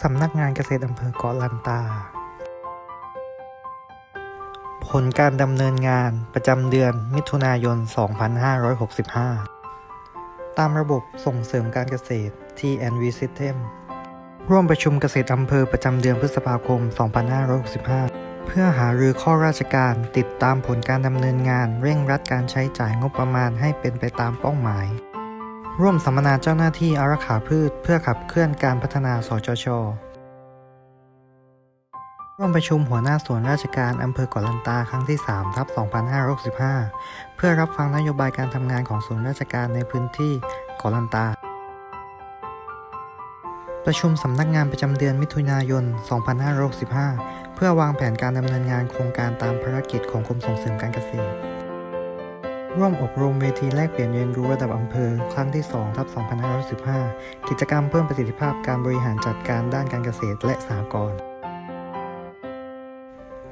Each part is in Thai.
สำนักงานเกษตรอำเภอเกาะลันตา ผลการดำเนินงานประจำเดือนมิถุนายน 2565 ตามระบบส่งเสริมการเกษตร TNV System ร่วมประชุมเกษตรอำเภอประจำเดือนพฤษภาคม 2565 เพื่อหารือข้อราชการติดตามผลการดำเนินงานเร่งรัดการใช้จ่ายงบประมาณให้เป็นไปตามเป้าหมาย ร่วมสัมมนาเจ้าหน้าที่อารักขาพืช เพื่อขับเคลื่อนการพัฒนาสจช ร่วมประชุมหัวหน้าส่วนราชการอำเภอเกาะลันตาครั้งที่3ทับ2565 เพื่อรับฟังนโยบายการทำงานของส่วนราชการในพื้นที่เกาะลันตา ประชุมสำนักงานประจำเดือนมิถุนายน 2565 เพื่อวางแผนการดำเนินงานโครงการตามภารกิจของกรมส่งเสริมการเกษตร ร่วมอบรมเวทีแลกเปลี่ยนเรียนรู้ระดับอำเภอ ครั้งที่2ทับ2515 กิจกรรมเพิ่มประสิทธิภาพการบริหารจัดการด้านการเกษตรและสหกรณ์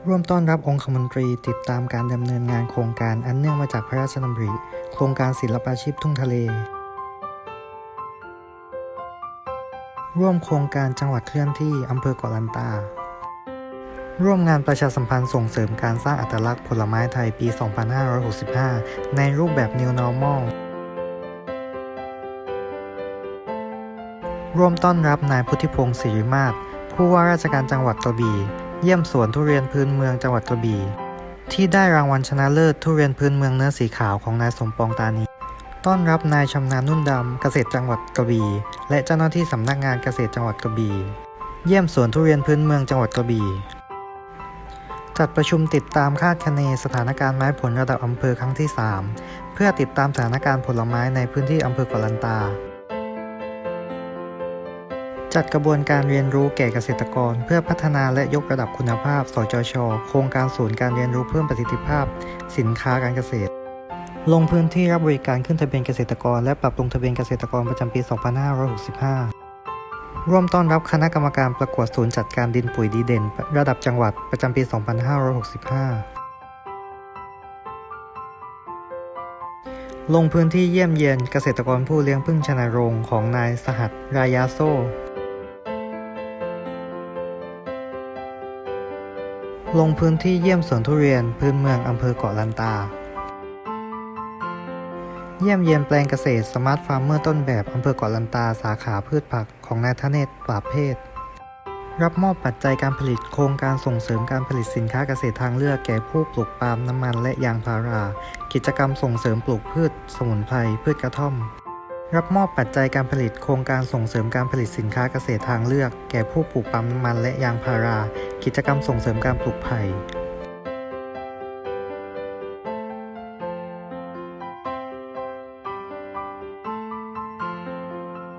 ร่วมต้อนรับองคมนตรีติดตามการดำเนินงานโครงการอันเนื่องมาจากพระราชดำริ โครงการศิลปาชีพทุ่งทะเล ร่วมโครงการจังหวัดเคลื่อนที่อำเภอเกาะลันตา ร่วมงานประชาสัมพันธ์ส่งเสริมการสร้างอัตลักษณ์ผลไม้ไทยปี 2565 ในรูปแบบ New Normal ร่วมต้อนรับนายพุทธิพงศ์ศิริมาศผู้ว่าราชการจังหวัดกระบี่ เยี่ยมสวนทุเรียนพื้นเมืองจังหวัดกระบี่ ที่ได้รางวัลชนะเลิศทุเรียนพื้นเมืองเนื้อสีขาวของนายสมปองตานี ต้อนรับนายชำนาญนุ่นดำเกษตรจังหวัดกระบี่ และเจ้าหน้าที่สำนักงานเกษตรจังหวัดกระบี่ เยี่ยมสวนทุเรียนพื้นเมืองจังหวัดกระบี่ จัดประชุมติดตามคาดคะเนสถานการณ์ไม้ผลระดับอำเภอครั้งที่ 3 เพื่อติดตามสถานการณ์ผลไม้ในพื้นที่อำเภอกลันตา จัดกระบวนการเรียนรู้แก่เกษตรกร เพื่อพัฒนาและยกระดับคุณภาพ สจช โครงการศูนย์การเรียนรู้เพิ่มประสิทธิภาพ สินค้าการเกษตร ลงพื้นที่รับบริการขึ้นทะเบียนเกษตรกร และปรับปรุงทะเบียนเกษตรกรประจำปี 2565 ร่วมต้อนรับคณะกรรมการประกวดศูนย์จัดการดินปุ๋ยดีเด่น ระดับจังหวัดประจำปี 2565 ลงพื้นที่เยี่ยมเยียนเกษตรกรผู้เลี้ยงพึ่งชนโรงของนายสหัสรายาโซ ลงพื้นที่เยี่ยมสวนทุเรียนพื้นเมืองอำเภอเกาะลันตา เยี่ยมเยียนแปลงเกษตรสมาร์ทฟาร์มเมอร์ต้นแบบอำเภอเกาะลันตาสาขาพืชผักของนายธเนศปราบเพศ รับมอบปัจจัยการผลิตโครงการส่งเสริมการผลิตสินค้าเกษตรทางเลือกแก่ผู้ปลูกปาล์มน้ำมันและยางพารา กิจกรรมส่งเสริมปลูกพืช สมุนไพรพืชกระท่อม รับมอบปัจจัยการผลิตโครงการส่งเสริมการผลิตสินค้าเกษตรทางเลือก แก่ผู้ปลูกปาล์มน้ำมันและยางพารา กิจกรรมส่งเสริมการปลูกไผ่